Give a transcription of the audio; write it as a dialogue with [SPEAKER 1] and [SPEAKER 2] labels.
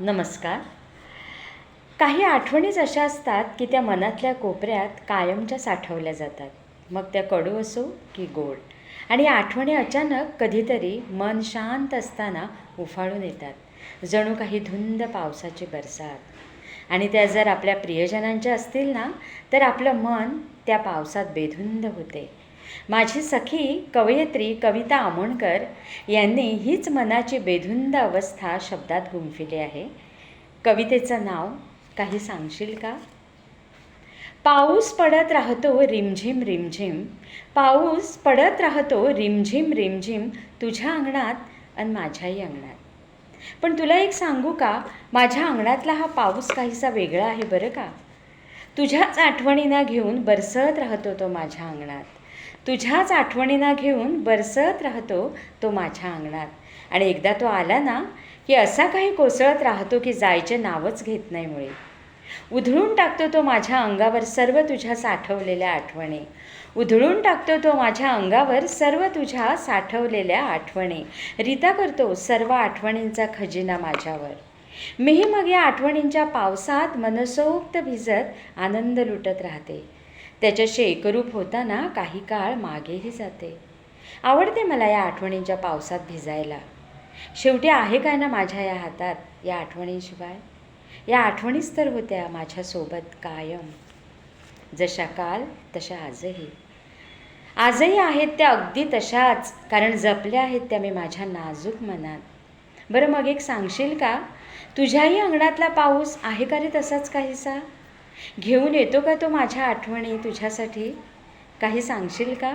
[SPEAKER 1] नमस्कार. काही आठवणीच अशा असतात की त्या मनातल्या कोपऱ्यात कायमच्या साठवल्या जातात. मग त्या कडू असो की गोड. आणि आठवणी अचानक कधीतरी मन शांत असताना उफाळून येतात. जणू काही धुंद पावसाची बरसात. आणि त्या जर आपल्या प्रियजनांच्या असतील ना तर आपलं मन त्या पावसात बेधुंद होते. माझी सखी कवयित्री कविता आमोणकर यांनी हीच मनाची बेधुंद अवस्था शब्दात गुंफिली आहे. कवितेचं नाव काही सांगशील का? पाऊस पडत राहतो रिमझिम रिमझिम. पाऊस पडत राहतो रिमझिम रिमझिम तुझ्या अंगणात आणि माझ्याही अंगणात. पण तुला एक सांगू का? माझ्या अंगणातला हा पाऊस काहीसा वेगळा आहे बरं का? तुझ्याच आठवणींना घेऊन बरसत राहतो तो माझ्या अंगणात. तुझ्याच आठवणींना घेऊन बरसत राहतो तो माझ्या अंगणात. आणि एकदा तो आला ना की असा काही कोसळत राहतो की जायचे नावच घेत नाही मुळे. उधळून टाकतो तो माझ्या अंगावर सर्व तुझ्या साठवलेल्या आठवणी. उधळून टाकतो तो माझ्या अंगावर सर्व तुझ्या साठवलेल्या आठवणी. रिता करतो सर्व आठवणींचा खजिना माझ्यावर. मीही मग या आठवणींच्या पावसात मनसोक्त भिजत आनंद लुटत राहते. त्याच्याशी एकरूप होताना काही काळ मागेही जाते. आवडते मला या आठवणींच्या पावसात भिजायला. शेवटी आहे काय ना माझ्या या हातात या आठवणींशिवाय? या आठवणीच तर होत्या माझ्यासोबत कायम. जशा काल तशा आजही. आजही आहेत त्या अगदी तशाच कारण जपल्या आहेत त्या मी माझ्या नाजूक मनात. बरं मग एक सांगशील का? तुझ्याही अंगणातला पाऊस आहे का रे तसाच काहीसा? घेऊन येतो का तो माझ्या आठवणी तुझ्यासाठी? काही सांगशील का?